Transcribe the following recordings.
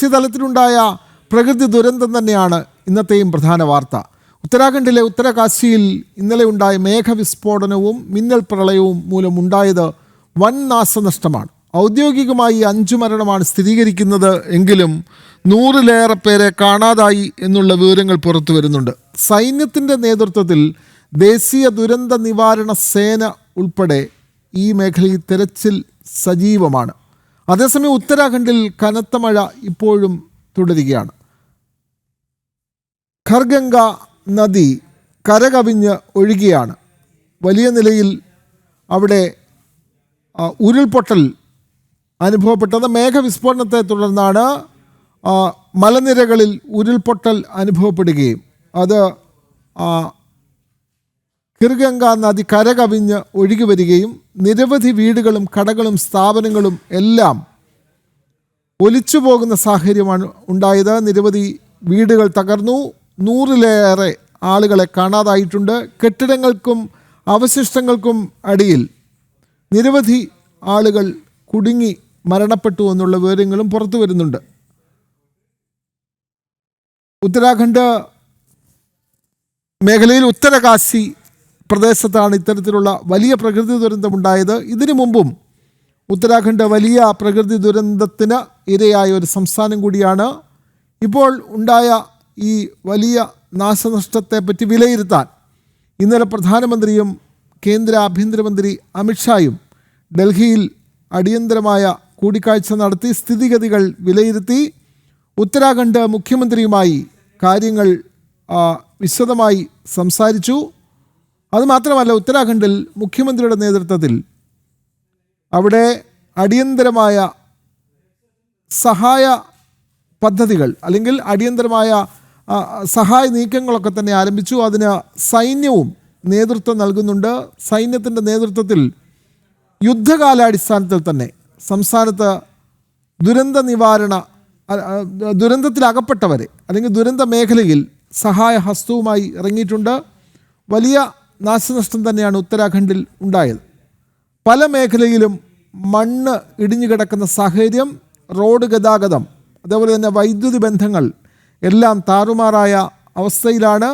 ദേശീയ തലത്തിലുണ്ടായ പ്രകൃതി ദുരന്തം തന്നെയാണ് ഇന്നത്തെയും പ്രധാന വാർത്ത. ഉത്തരാഖണ്ഡിലെ ഉത്തരകാശിയിൽ ഇന്നലെ ഉണ്ടായ മേഘവിസ്ഫോടനവും മിന്നൽ പ്രളയവും മൂലമുണ്ടായത് വൻ നാശനഷ്ടമാണ്. ഔദ്യോഗികമായി അഞ്ചു മരണമാണ് സ്ഥിരീകരിക്കുന്നത് എങ്കിലും നൂറിലേറെ പേരെ കാണാതായി എന്നുള്ള വിവരങ്ങൾ പുറത്തു വരുന്നുണ്ട്. സൈന്യത്തിന്റെ നേതൃത്വത്തിൽ ദേശീയ ദുരന്ത നിവാരണ സേന ഉൾപ്പെടെ ഈ മേഖലയിൽ തെരച്ചിൽ സജീവമാണ്. അതേസമയം ഉത്തരാഖണ്ഡിൽ കനത്ത മഴ ഇപ്പോഴും തുടരുകയാണ്. ഖർഗംഗ നദി കരകവിഞ്ഞ് ഒഴുകിയാണ്. വലിയ നിലയിൽ അവിടെ ഉരുൾപൊട്ടൽ അനുഭവപ്പെട്ടത് മേഘവിസ്ഫോടനത്തെ തുടർന്നാണ് മലനിരകളിൽ ഉരുൾപൊട്ടൽ അനുഭവപ്പെടുകയും. അത് ആ, നദി കരകവിഞ്ഞ് ഒഴുകി വരികയും നിരവധി വീടുകളും കടകളും സ്ഥാപനങ്ങളും എല്ലാം ഒലിച്ചു പോകുന്ന സാഹചര്യമാണ് ഉണ്ടായത്. നിരവധി വീടുകൾ തകർന്നു. നൂറിലേറെ ആളുകളെ കാണാതായിട്ടുണ്ട്. കെട്ടിടങ്ങൾക്കും അവശിഷ്ടങ്ങൾക്കും അടിയിൽ നിരവധി ആളുകൾ കുടുങ്ങി മരണപ്പെട്ടു എന്നുള്ള വിവരങ്ങളും പുറത്തു വരുന്നുണ്ട്. ഉത്തരാഖണ്ഡ് മേഖലയിൽ ഉത്തരകാശി പ്രദേശത്താണ് ഇത്തരത്തിലുള്ള വലിയ പ്രകൃതി ദുരന്തമുണ്ടായത്. ഇതിനു മുമ്പും ഉത്തരാഖണ്ഡ് വലിയ പ്രകൃതി ദുരന്തത്തിന് ഇരയായ ഒരു സംസ്ഥാനം കൂടിയാണ്. ഇപ്പോൾ ഉണ്ടായ ഈ വലിയ നാശനഷ്ടത്തെപ്പറ്റി വിലയിരുത്താൻ ഇന്നലെ പ്രധാനമന്ത്രിയും കേന്ദ്ര ആഭ്യന്തരമന്ത്രി അമിത്ഷായും ഡൽഹിയിൽ അടിയന്തരമായ കൂടിക്കാഴ്ച നടത്തി സ്ഥിതിഗതികൾ വിലയിരുത്തി. ഉത്തരാഖണ്ഡ് മുഖ്യമന്ത്രിയുമായി കാര്യങ്ങൾ വിശദമായി സംസാരിച്ചു. അതുമാത്രമല്ല ഉത്തരാഖണ്ഡിൽ മുഖ്യമന്ത്രിയുടെ നേതൃത്വത്തിൽ അവിടെ അടിയന്തരമായ സഹായ പദ്ധതികൾ അല്ലെങ്കിൽ അടിയന്തരമായ സഹായ നീക്കങ്ങളൊക്കെ തന്നെ ആരംഭിച്ചു. അതിന് സൈന്യവും നേതൃത്വം നൽകുന്നുണ്ട്. സൈന്യത്തിന്റെ നേതൃത്വത്തിൽ യുദ്ധകാലാടിസ്ഥാനത്തിൽ തന്നെ സംസ്ഥാനത്ത് ദുരന്ത നിവാരണ അകപ്പെട്ടവരെ അല്ലെങ്കിൽ ദുരന്ത മേഖലയിൽ സഹായ ഹസ്തവുമായി ഇറങ്ങിയിട്ടുണ്ട്. വലിയ നാശനഷ്ടം തന്നെയാണ് ഉത്തരാഖണ്ഡിൽ ഉണ്ടായത്. പല മേഖലയിലും മണ്ണ് ഇടിഞ്ഞു കിടക്കുന്ന സാഹചര്യം റോഡ് ഗതാഗതം അതേപോലെ തന്നെ വൈദ്യുതി ബന്ധങ്ങൾ എല്ലാം താറുമാറായ അവസ്ഥയിലാണ്.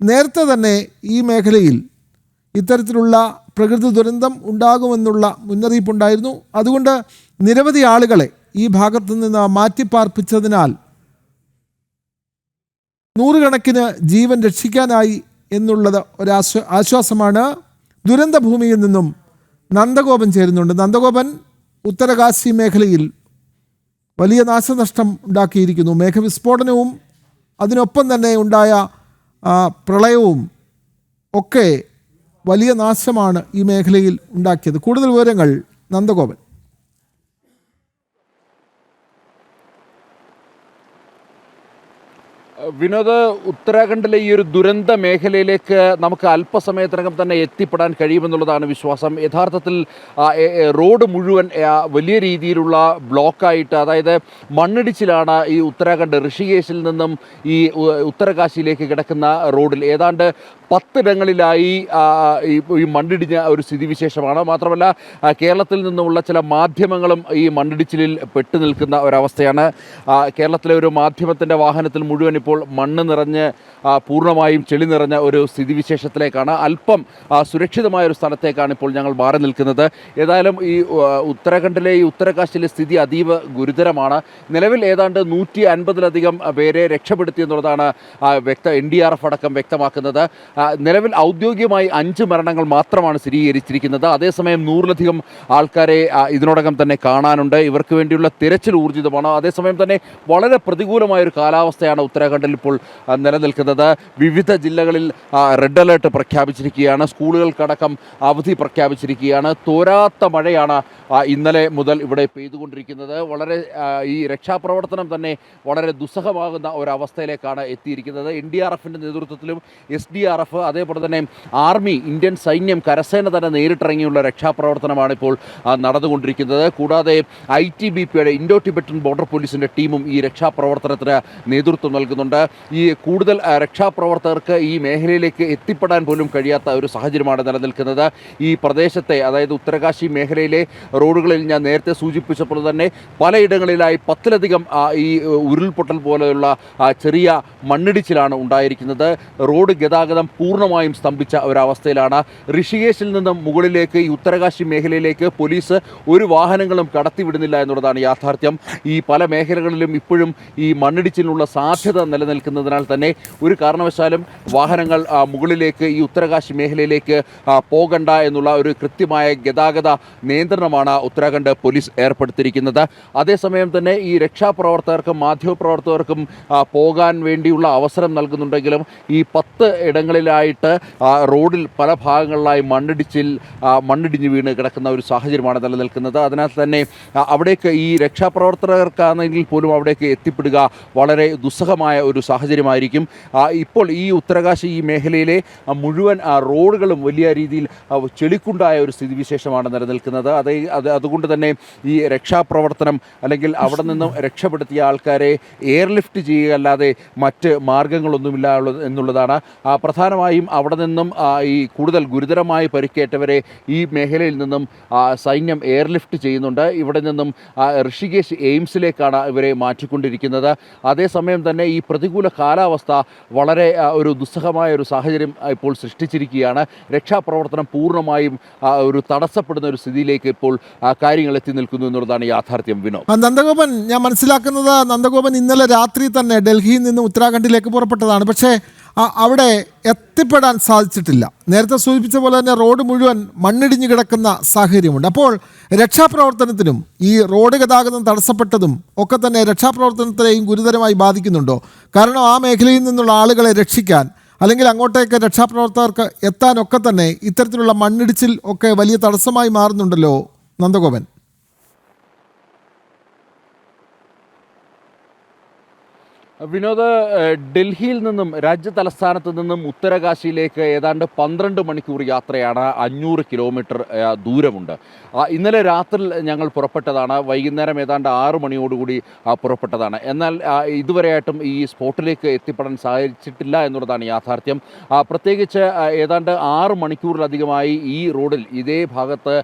നേരത്തെ തന്നെ ഈ മേഖലയിൽ ഇത്തരത്തിലുള്ള പ്രകൃതി ദുരന്തം ഉണ്ടാകുമെന്നുള്ള മുന്നറിയിപ്പുണ്ടായിരുന്നു. അതുകൊണ്ട് നിരവധി ആളുകളെ ഈ ഭാഗത്തു നിന്ന് മാറ്റിപ്പാർപ്പിച്ചതിനാൽ നൂറുകണക്കിന് ജീവൻ രക്ഷിക്കാനായി എന്നുള്ളത് ഒരാശ്വ ആശ്വാസമാണ്. ദുരന്ത ഭൂമിയിൽ നിന്നും നന്ദഗോപൻ ചേരുന്നുണ്ട്. നന്ദഗോപൻ ഉത്തരകാശി മേഖലയിൽ വലിയ നാശനഷ്ടം ഉണ്ടാക്കിയിരിക്കുന്നു. മേഘവിസ്ഫോടനവും അതിനൊപ്പം തന്നെ ഉണ്ടായ പ്രളയവും ഒക്കെ വലിയ നാശമാണ് ഈ മേഖലയിൽ ഉണ്ടാക്കിയത്. കൂടുതൽ വിവരങ്ങൾ നന്ദഗോപൻ. വിനോദ് ഉത്തരാഖണ്ഡിലെ ഈ ഒരു ദുരന്ത മേഖലയിലേക്ക് നമുക്ക് അല്പസമയത്തിനകം തന്നെ എത്തിപ്പെടാൻ കഴിയുമെന്നുള്ളതാണ് വിശ്വാസം. യഥാർത്ഥത്തിൽ റോഡ് മുഴുവൻ വലിയ രീതിയിലുള്ള ബ്ലോക്കായിട്ട് അതായത് മണ്ണിടിച്ചിലാണ് ഈ ഉത്തരാഖണ്ഡ് ഋഷികേശിൽ നിന്നും ഈ ഉത്തരകാശിയിലേക്ക് കിടക്കുന്ന റോഡിൽ. ഏതാണ്ട് പത്തിടങ്ങളിലായി ഈ മണ്ണിടിഞ്ഞ ഒരു സ്ഥിതിവിശേഷമാണ്. മാത്രമല്ല കേരളത്തിൽ നിന്നുമുള്ള ചില മാധ്യമങ്ങളും ഈ മണ്ണിടിച്ചിലിൽ പെട്ടു നിൽക്കുന്ന ഒരവസ്ഥയാണ്. കേരളത്തിലെ ഒരു മാധ്യമത്തിന്റെ വാഹനത്തിൽ മുഴുവൻ ഇപ്പോൾ മണ്ണ് നിറഞ്ഞ് പൂർണമായും ചെളി നിറഞ്ഞ ഒരു സ്ഥിതിവിശേഷത്തിലേക്കാണ്. അല്പം സുരക്ഷിതമായ ഒരു സ്ഥലത്തേക്കാണ് ഇപ്പോൾ ഞങ്ങൾ മാറി നിൽക്കുന്നത്. ഏതായാലും ഈ ഉത്തരാഖണ്ഡിലെ ഈ ഉത്തരകാശിലെ സ്ഥിതി അതീവ ഗുരുതരമാണ്. നിലവിൽ ഏതാണ്ട് നൂറ്റി അൻപതിലധികം പേരെ രക്ഷപ്പെടുത്തി എന്നുള്ളതാണ് വ്യക്ത എൻ ഡി ആർ എഫ് അടക്കം വ്യക്തമാക്കുന്നത്. നിലവിൽ ഔദ്യോഗികമായി അഞ്ച് മരണങ്ങൾ മാത്രമാണ് സ്ഥിരീകരിച്ചിരിക്കുന്നത്. അതേസമയം നൂറിലധികം ആൾക്കാരെ ഇതിനോടകം തന്നെ കാണാനുണ്ട്. ഇവർക്ക് വേണ്ടിയുള്ള തിരച്ചിൽ ഊർജിതമാണ്. അതേസമയം തന്നെ വളരെ പ്രതികൂലമായ ഒരു കാലാവസ്ഥയാണ് ഉത്തരാഖണ്ഡിൽ ഇപ്പോൾ നിലനിൽക്കുന്നത്. വിവിധ ജില്ലകളിൽ റെഡ് അലേർട്ട് പ്രഖ്യാപിച്ചിരിക്കുകയാണ്. സ്കൂളുകൾക്കടക്കം അവധി പ്രഖ്യാപിച്ചിരിക്കുകയാണ്. തോരാത്ത മഴയാണ് ഇന്നലെ മുതൽ ഇവിടെ പെയ്തുകൊണ്ടിരിക്കുന്നത്. വളരെ ഈ രക്ഷാപ്രവർത്തനം തന്നെ വളരെ ദുസ്സഹമാകുന്ന ഒരവസ്ഥയിലേക്കാണ് എത്തിയിരിക്കുന്നത്. എൻ ഡി ആർ എഫിന്റെ നേതൃത്വത്തിലും S D R F F അതേപോലെ തന്നെ ആർമി ഇന്ത്യൻ സൈന്യം കരസേന തന്നെ നേരിട്ടിറങ്ങിയുള്ള രക്ഷാപ്രവർത്തനമാണ് ഇപ്പോൾ നടന്നുകൊണ്ടിരിക്കുന്നത്. കൂടാതെ ഐ ടി ബി പിയുടെ ഇൻഡോ ടിബറ്റൻ ബോർഡർ പോലീസിന്റെ ടീമും ഈ രക്ഷാപ്രവർത്തനത്തിന് നേതൃത്വം നൽകുന്നുണ്ട്. ഈ കൂടുതൽ രക്ഷാപ്രവർത്തകർക്ക് ഈ മേഖലയിലേക്ക് എത്തിപ്പെടാൻ പോലും കഴിയാത്ത ഒരു സാഹചര്യമാണ് നിലനിൽക്കുന്നത്. ഈ പ്രദേശത്തെ അതായത് ഉത്തരകാശി മേഖലയിലെ റോഡുകളിൽ ഞാൻ നേരത്തെ സൂചിപ്പിച്ചപ്പോൾ തന്നെ പലയിടങ്ങളിലായി പത്തിലധികം ഈ ഉരുൾപൊട്ടൽ പോലെയുള്ള ചെറിയ മണ്ണിടിച്ചിലാണ് ഉണ്ടായിരിക്കുന്നത്. റോഡ് ഗതാഗതം പൂർണമായും സ്തംഭിച്ച ഒരവസ്ഥയിലാണ്. ഋഷികേശിൽ നിന്നും മുകളിലേക്ക് ഈ ഉത്തരകാശി മേഖലയിലേക്ക് പോലീസ് ഒരു വാഹനങ്ങളും കടത്തിവിടുന്നില്ല എന്നുള്ളതാണ് യാഥാർത്ഥ്യം. ഈ പല മേഖലകളിലും ഇപ്പോഴും ഈ മണ്ണിടിച്ചിലിനുള്ള സാധ്യത നിലനിൽക്കുന്നതിനാൽ തന്നെ ഒരു കാരണവശാലും വാഹനങ്ങൾ മുകളിലേക്ക് ഈ ഉത്തരകാശി മേഖലയിലേക്ക് പോകണ്ട എന്നുള്ള ഒരു കൃത്യമായ ഗതാഗത നിയന്ത്രണമാണ് ഉത്തരാഖണ്ഡ് പോലീസ് ഏർപ്പെടുത്തിയിരിക്കുന്നത്. അതേസമയം തന്നെ ഈ രക്ഷാപ്രവർത്തകർക്കും മാധ്യമപ്രവർത്തകർക്കും പോകാൻ വേണ്ടിയുള്ള അവസരം നൽകുന്നുണ്ടെങ്കിലും ഈ പത്ത് ഇടങ്ങളിലായിട്ട് ആ, റോഡിൽ പല ഭാഗങ്ങളിലായി മണ്ണിടിച്ചിൽ മണ്ണിടിഞ്ഞ് വീണ് കിടക്കുന്ന ഒരു സാഹചര്യമാണ് നിലനിൽക്കുന്നത്. അതിനാൽ തന്നെ അവിടേക്ക് ഈ രക്ഷാപ്രവർത്തകർക്കാണെങ്കിൽ പോലും അവിടേക്ക് എത്തിപ്പെടുക വളരെ ദുസ്സഹമായ ഒരു സാഹചര്യമായിരിക്കും. ഇപ്പോൾ ഈ ഉത്തരകാശി ഈ മേഖലയിലെ മുഴുവൻ റോഡുകളും വലിയ രീതിയിൽ ചെളിക്കുണ്ടായ ഒരു സ്ഥിതിവിശേഷമാണ് നിലനിൽക്കുന്നത്. അതേ അത് അതുകൊണ്ട് തന്നെ ഈ രക്ഷാപ്രവർത്തനം അല്ലെങ്കിൽ അവിടെ നിന്നും രക്ഷപ്പെടുത്തിയ ആൾക്കാരെ എയർലിഫ്റ്റ് ചെയ്യുക അല്ലാതെ മറ്റ് മാർഗങ്ങളൊന്നുമില്ല എന്നുള്ളതാണ്. ആ, പ്രധാനമായും അവിടെ നിന്നും ഈ കൂടുതൽ ഗുരുതരമായി പരിക്കേറ്റവരെ ഈ മേഖലയിൽ നിന്നും സൈന്യം എയർലിഫ്റ്റ് ചെയ്യുന്നുണ്ട്. ഇവിടെ നിന്നും ഋഷികേശ് എയിംസിലേക്കാണ് ഇവരെ മാറ്റിക്കൊണ്ടിരിക്കുന്നത്. അതേസമയം തന്നെ ഈ പ്രതികൂല കാലാവസ്ഥ വളരെ ഒരു ദുസ്സഹമായ ഒരു സാഹചര്യം ഇപ്പോൾ സൃഷ്ടിച്ചിരിക്കുകയാണ്. രക്ഷാപ്രവർത്തനം പൂർണമായും ഒരു തടസ്സപ്പെടുന്ന ഒരു സ്ഥിതിയിലേക്ക് ഇപ്പോൾ കാര്യങ്ങൾ എത്തി നിൽക്കുന്നു എന്നുള്ളതാണ് യാഥാർത്ഥ്യം. വിനോദ്. നന്ദഗോപൻ ഞാൻ മനസ്സിലാക്കുന്നത് നന്ദഗോപൻ ഇന്നലെ രാത്രി തന്നെ ഡൽഹിയിൽ നിന്ന് ഉത്തരാഖണ്ഡിലേക്ക് പുറപ്പെട്ടതാണ്. പക്ഷേ അവിടെ എത്തിപ്പെടാൻ സാധിച്ചിട്ടില്ല. നേരത്തെ സൂചിപ്പിച്ച പോലെ തന്നെ റോഡ് മുഴുവൻ മണ്ണിടിഞ്ഞു കിടക്കുന്ന സാഹചര്യമുണ്ട്. അപ്പോൾ രക്ഷാപ്രവർത്തനത്തിനും ഈ റോഡ് ഗതാഗതം തടസ്സപ്പെട്ടതും ഒക്കെ തന്നെ രക്ഷാപ്രവർത്തനത്തെയും ഗുരുതരമായി ബാധിക്കുന്നുണ്ടോ? കാരണം ആ മേഖലയിൽ നിന്നുള്ള ആളുകളെ രക്ഷിക്കാൻ അല്ലെങ്കിൽ അങ്ങോട്ടേക്ക് രക്ഷാപ്രവർത്തകർക്ക് എത്താനൊക്കെ തന്നെ ഇത്തരത്തിലുള്ള മണ്ണിടിച്ചിൽ ഒക്കെ വലിയ തടസ്സമായി മാറുന്നുണ്ടല്ലോ നന്ദഗോപൻ. വിനോദ് ഡൽഹിയിൽ നിന്നും രാജ്യ തലസ്ഥാനത്ത് നിന്നും ഉത്തരകാശിയിലേക്ക് ഏതാണ്ട് പന്ത്രണ്ട് മണിക്കൂർ യാത്രയാണ് അഞ്ഞൂറ് കിലോമീറ്റർ ദൂരമുണ്ട്. ഇന്നലെ രാത്രി ഞങ്ങൾ പുറപ്പെട്ടതാണ്. വൈകുന്നേരം ഏതാണ്ട് ആറ് മണിയോടുകൂടി പുറപ്പെട്ടതാണ്. എന്നാൽ ഇതുവരെയായിട്ടും ഈ സ്പോട്ടിലേക്ക് എത്തിപ്പെടാൻ സാധിച്ചിട്ടില്ല എന്നുള്ളതാണ് യാഥാർത്ഥ്യം. പ്രത്യേകിച്ച് ഏതാണ്ട് ആറ് മണിക്കൂറിലധികമായി ഈ റോഡിൽ ഇതേ ഭാഗത്ത്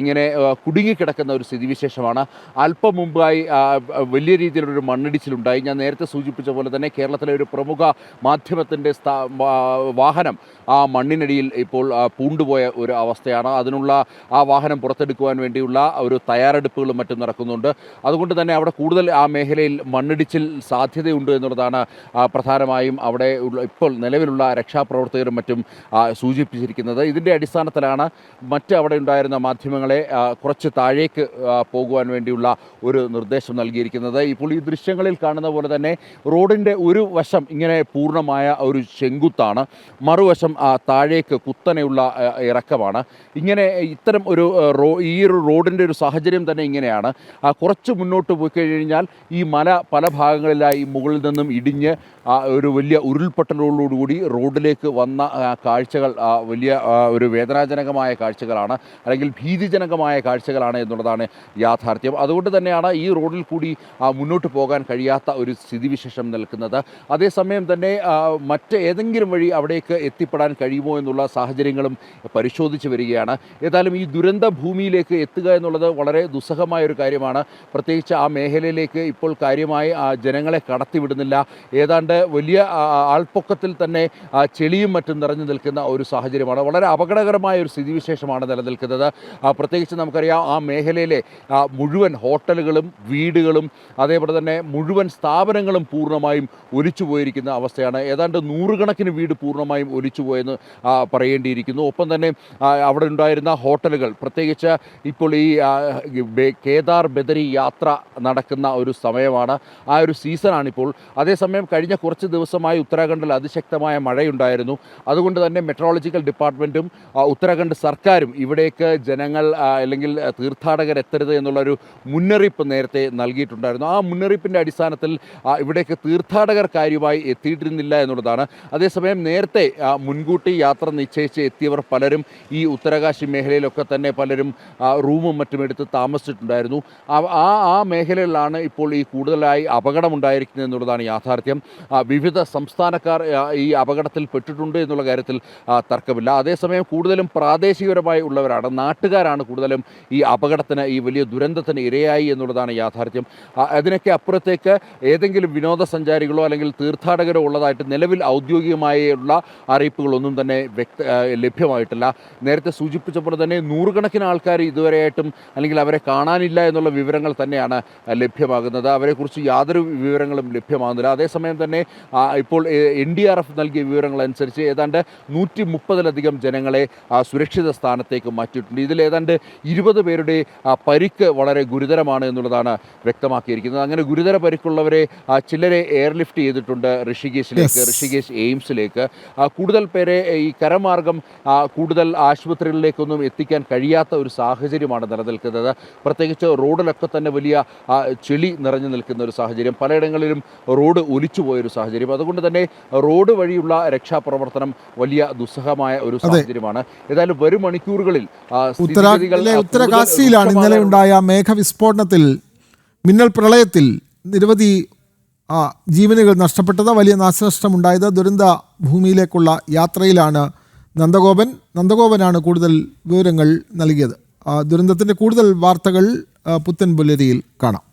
ഇങ്ങനെ കുടുങ്ങിക്കിടക്കുന്ന ഒരു സ്ഥിതിവിശേഷമാണ്. അല്പം മുമ്പായി വലിയ രീതിയിലൊരു മണ്ണിടിച്ചിലുണ്ടായി. ഞാൻ നേരത്തെ സൂചിപ്പിച്ച പോലെ തന്നെ കേരളത്തിലെ ഒരു പ്രമുഖ മാധ്യമത്തിന്റെ വാഹനം ആ മണ്ണിനടിയിൽ ഇപ്പോൾ പൂണ്ടുപോയ ഒരു അവസ്ഥയാണ്. അതിനുള്ള ആ വാഹനം പുറത്തെടുക്കുവാൻ വേണ്ടിയുള്ള ഒരു തയ്യാറെടുപ്പുകളും മറ്റും നടക്കുന്നുണ്ട്. അതുകൊണ്ട് തന്നെ അവിടെ കൂടുതൽ ആ മേഖലയിൽ മണ്ണിടിച്ചിൽ സാധ്യതയുണ്ട് എന്നുള്ളതാണ് പ്രധാനമായും അവിടെ ഇപ്പോൾ നിലവിലുള്ള രക്ഷാപ്രവർത്തകരും മറ്റും സൂചിപ്പിച്ചിരിക്കുന്നത്. ഇതിന്റെ അടിസ്ഥാനത്തിലാണ് മറ്റ് അവിടെ ഉണ്ടായിരുന്ന മാധ്യമങ്ങളെ കുറച്ച് താഴേക്ക് പോകുവാൻ വേണ്ടിയുള്ള ഒരു നിർദ്ദേശം നൽകിയിരിക്കുന്നത്. ഇപ്പോൾ ഈ ദൃശ്യങ്ങളിൽ കാണുന്ന പോലെ തന്നെ റോഡിന്റെ ഒരു വശം ഇങ്ങനെ പൂർണമായ ഒരു ചെങ്കുത്താണ്. മറുവശം താഴേക്ക് കുത്തനെയുള്ള ഇറക്കമാണ്. ഇങ്ങനെ ഇത്തരം ഒരു റോ ഈ ഒരു റോഡിന്റെ ഒരു സാഹചര്യം തന്നെ ഇങ്ങനെയാണ്. കുറച്ച് മുന്നോട്ട് പോയി കഴിഞ്ഞാൽ ഈ മല പല ഭാഗങ്ങളിലായി മുകളിൽ നിന്നും ഇടിഞ്ഞ് ഒരു വലിയ ഉരുൾപൊട്ടലോടുകൂടി റോഡിലേക്ക് വന്ന കാഴ്ചകൾ വലിയ ഒരു വേദനാജനകമായ കാഴ്ചകളാണ് അല്ലെങ്കിൽ ഭീതിജനകമായ കാഴ്ചകളാണ് എന്നുള്ളതാണ് യാഥാർത്ഥ്യം. അതുകൊണ്ട് തന്നെയാണ് ഈ റോഡിൽ കൂടി മുന്നോട്ട് പോകാൻ കഴിയാത്ത ഒരു സ്ഥിതിവിശേഷം നിൽക്കുന്നത് അതേസമയം തന്നെ മറ്റ് ഏതെങ്കിലും വഴി അവിടേക്ക് എത്തിപ്പെടാൻ കഴിയുമോ എന്നുള്ള സാഹചര്യങ്ങളും പരിശോധിച്ച് വരികയാണ്. ഏതായാലും ഈ ദുരന്ത ഭൂമിയിലേക്ക് എത്തുക എന്നുള്ളത് വളരെ ദുസ്സഹമായ ഒരു കാര്യമാണ്. പ്രത്യേകിച്ച് ആ മേഖലയിലേക്ക് ഇപ്പോൾ കാര്യമായി ജനങ്ങളെ കടത്തിവിടുന്നില്ല. ഏതാണ്ട് വലിയ ആൾപ്പൊക്കത്തിൽ തന്നെ ചെളിയും മറ്റും നിറഞ്ഞു നിൽക്കുന്ന ഒരു സാഹചര്യമാണ്. വളരെ അപകടകരമായ ഒരു സ്ഥിതിവിശേഷമാണ് നിലനിൽക്കുന്നത്. പ്രത്യേകിച്ച് നമുക്കറിയാം ആ മേഖലയിലെ മുഴുവൻ ഹോട്ടലുകളും വീടുകളും അതേപോലെ തന്നെ മുഴുവൻ സ്ഥാപനങ്ങളും പൂർണമായും ഒലിച്ചു പോയിരിക്കുന്ന അവസ്ഥയാണ്. ഏതാണ്ട് നൂറുകണക്കിന് വീട് പൂർണമായും ഒലിച്ചു പോയെന്ന് പറയേണ്ടിയിരിക്കുന്നു. ഒപ്പം തന്നെ അവിടെ ഉണ്ടായിരുന്ന ഹോട്ടലുകൾ പ്രത്യേകിച്ച് ഇപ്പോൾ ഈ കേദാർ ബദരി യാത്ര നടക്കുന്ന ഒരു സമയമാണ്. ആ ഒരു സീസണാണിപ്പോൾ. അതേസമയം കഴിഞ്ഞ കുറച്ച് ദിവസമായി ഉത്തരാഖണ്ഡിൽ അതിശക്തമായ മഴയുണ്ടായിരുന്നു. അതുകൊണ്ട് തന്നെ മെട്രോളജിക്കൽ ഡിപ്പാർട്ട്മെന്റും ഉത്തരാഖണ്ഡ് സർക്കാരും ഇവിടേക്ക് ജനങ്ങൾ അല്ലെങ്കിൽ തീർത്ഥാടകരെത്തരുത് എന്നുള്ളൊരു മുന്നറിയിപ്പ് നേരത്തെ നൽകിയിട്ടുണ്ടായിരുന്നു. ആ മുന്നറിയിപ്പിന്റെ അടിസ്ഥാനത്തിൽ ഇവിടെ അവിടേക്ക് തീർത്ഥാടകർ കാര്യമായി എത്തിയിട്ടിരുന്നില്ല എന്നുള്ളതാണ്. അതേസമയം നേരത്തെ മുൻകൂട്ടി യാത്ര നിശ്ചയിച്ച് എത്തിയവർ പലരും ഈ ഉത്തരകാശി മേഖലയിലൊക്കെ തന്നെ പലരും റൂമും മറ്റും എടുത്ത് താമസിച്ചിട്ടുണ്ടായിരുന്നു. ആ- ആ മേഖലകളിലാണ് ഇപ്പോൾ ഈ കൂടുതലായി അപകടമുണ്ടായിരിക്കുന്നത് എന്നുള്ളതാണ് യാഥാർത്ഥ്യം. വിവിധ സംസ്ഥാനക്കാർ ഈ അപകടത്തിൽ പെട്ടിട്ടുണ്ട് എന്നുള്ള കാര്യത്തിൽ തർക്കമില്ല. അതേസമയം കൂടുതലും പ്രാദേശികപരമായി ഉള്ളവരാണ് നാട്ടുകാരാണ് കൂടുതലും ഈ അപകടത്തിന് ഈ വലിയ ദുരന്തത്തിന് ഇരയായി എന്നുള്ളതാണ് യാഥാർത്ഥ്യം. അതിനൊക്കെ അപ്പുറത്തേക്ക് ഏതെങ്കിലും വിനോദസഞ്ചാരികളോ അല്ലെങ്കിൽ തീർത്ഥാടകരോ ഉള്ളതായിട്ട് നിലവിൽ ഔദ്യോഗികമായുള്ള അറിയിപ്പുകളൊന്നും തന്നെ വ്യക്ത ലഭ്യമായിട്ടില്ല. നേരത്തെ സൂചിപ്പിച്ച പോലെ തന്നെ നൂറുകണക്കിന് ആൾക്കാർ ഇതുവരെയായിട്ടും അല്ലെങ്കിൽ അവരെ കാണാനില്ല എന്നുള്ള വിവരങ്ങൾ തന്നെയാണ് ലഭ്യമാകുന്നത്. അവരെക്കുറിച്ച് യാതൊരു വിവരങ്ങളും ലഭ്യമാകുന്നില്ല. അതേസമയം തന്നെ ഇപ്പോൾ എൻ ഡി ആർ എഫ് നൽകിയ വിവരങ്ങളനുസരിച്ച് ഏതാണ്ട് നൂറ്റി മുപ്പതിലധികം ജനങ്ങളെ സുരക്ഷിത സ്ഥാനത്തേക്ക് മാറ്റിയിട്ടുണ്ട്. ഇതിൽ ഏതാണ്ട് ഇരുപത് പേരുടെ പരിക്ക് വളരെ ഗുരുതരമാണ് എന്നുള്ളതാണ് വ്യക്തമാക്കിയിരിക്കുന്നത്. അങ്ങനെ ഗുരുതര പരിക്കുള്ളവരെ ആ, ചിലരെ എയർലിഫ്റ്റ് ചെയ്തിട്ടുണ്ട് ഋഷികേശിലേക്ക് ഋഷികേശ് എയിംസിലേക്ക്. കൂടുതൽ പേരെ ഈ കരമാർഗം ആ, കൂടുതൽ ആശുപത്രികളിലേക്കൊന്നും എത്തിക്കാൻ കഴിയാത്ത ഒരു സാഹചര്യമാണ് നിലനിൽക്കുന്നത്. പ്രത്യേകിച്ച് റോഡിലൊക്കെ തന്നെ വലിയ ചെളി നിറഞ്ഞു നിൽക്കുന്ന ഒരു സാഹചര്യം. പലയിടങ്ങളിലും റോഡ് ഒലിച്ചു പോയൊരു സാഹചര്യം. അതുകൊണ്ട് തന്നെ റോഡ് വഴിയുള്ള രക്ഷാപ്രവർത്തനം വലിയ ദുസ്സഹമായ ഒരു സാഹചര്യമാണ്. ഏതായാലും വരും മണിക്കൂറുകളിൽ ഉത്തരകാശിയിലാണ് ഇന്നലെ ഉണ്ടായ മേഘവിസ്ഫോടനത്തിൽ മിന്നൽ പ്രളയത്തിൽ നിരവധി ജീവനുകൾ നഷ്ടപ്പെട്ടത് വലിയ നാശനഷ്ടമുണ്ടായത് ദുരന്ത ഭൂമിയിലേക്കുള്ള യാത്രയിലാണ് നന്ദഗോപൻ. നന്ദഗോപനാണ് കൂടുതൽ വിവരങ്ങൾ നൽകിയത്. ആ, ദുരന്തത്തിന്റെ കൂടുതൽ വാർത്തകൾ ആ, പുത്തൻ പുലരിയിൽ കാണാം.